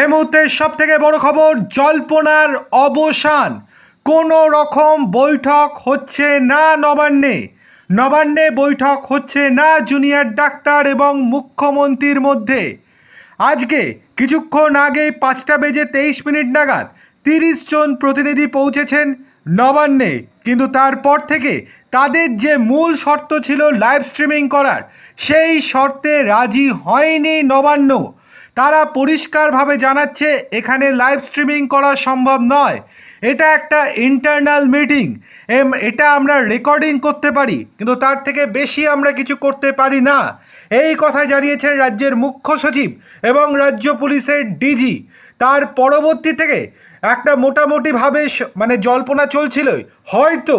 এই মুহূর্তে সব থেকে বড় খবর, জল্পনার অবসান। কোনো রকম বৈঠক হচ্ছে না নবান্নে? নবান্নে বৈঠক হচ্ছে না জুনিয়র ডাক্তার এবং মুখ্যমন্ত্রীর মধ্যে। আজকে কিছুক্ষণ আগে পাঁচটা বেজে তেইশ মিনিট নাগাদ তিরিশ জন প্রতিনিধি পৌঁছেছেন নবান্নে। কিন্তু তারপর থেকে তাদের যে মূল শর্ত ছিল লাইভ স্ট্রিমিং করার, সেই শর্তে রাজি হয়নি নবান্ন। তারা পরিষ্কারভাবে জানাচ্ছে, এখানে লাইভ স্ট্রিমিং করা সম্ভব নয়। এটা একটা ইন্টারনাল মিটিং এটা আমরা রেকর্ডিং করতে পারি, কিন্তু তার থেকে বেশি আমরা কিছু করতে পারি না। এই কথা জানিয়েছেন রাজ্যের মুখ্য সচিব এবং রাজ্য পুলিশের ডিজি তার পরবর্তী থেকে একটা মোটামুটিভাবে মানে জল্পনা চলছিল, হয়তো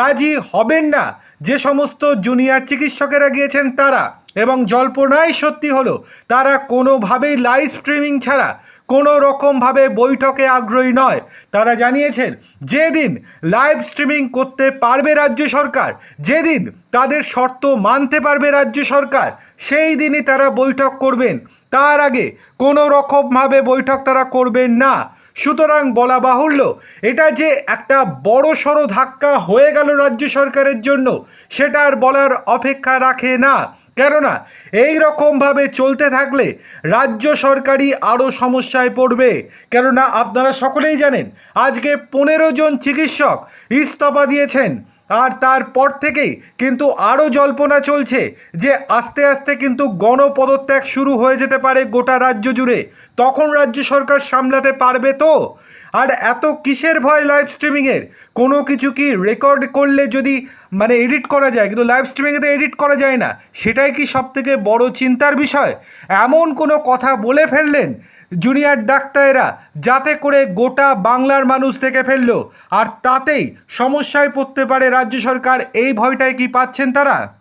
রাজি হবেন না যে সমস্ত জুনিয়র চিকিৎসকেরা গিয়েছেন তারা। এবং জল্পনাই সত্যি হলো, তারা কোনোভাবেই লাইভ স্ট্রিমিং ছাড়া কোনো রকমভাবে বৈঠকে আগ্রহী নয়। তারা জানিয়েছেন, যেদিন লাইভ স্ট্রিমিং করতে পারবে রাজ্য সরকার, যেদিন তাদের শর্ত মানতে পারবে রাজ্য সরকার, সেই দিনই তারা বৈঠক করবেন। তার আগে কোনো রকমভাবে বৈঠক তারা করবেন না। সুতরাং বলা বাহুল্য, এটা যে একটা বড় সড়ো ধাক্কা হয়ে গেল রাজ্য সরকারের জন্য, সেটা আর বলার অপেক্ষা রাখে না। কেননা, এই রকমভাবে চলতে থাকলে রাজ্য সরকারই আরও সমস্যায় পড়বে। কেননা, আপনারা সকলেই জানেন, আজকে পনেরো জন চিকিৎসক ইস্তফা দিয়েছেন। আর তারপর থেকেই কিন্তু আরও জল্পনা চলছে যে আস্তে আস্তে কিন্তু গণপদত্যাগ শুরু হয়ে যেতে পারে গোটা রাজ্য জুড়ে। তখন রাজ্য সরকার সামলাতে পারবে তো? আর এত কিসের ভয় লাইভ স্ট্রিমিংয়ের কোনো কিছু কি রেকর্ড করলে যদি মানে এডিট করা যায়, কিন্তু লাইভ স্ট্রিমিংয়ে তো এডিট করা যায় না। সেটাই কি সব থেকে বড় চিন্তার বিষয়? এমন কোনো কথা বলে ফেললেন জুনিয়র ডাক্তারেরা যাতে করে গোটা বাংলার মানুষ থেকে ফেলল। আর তাতেই সমস্যায় পড়তে পারে রাজ্য সরকার। এই ভয়টাই কি পাচ্ছেন তারা?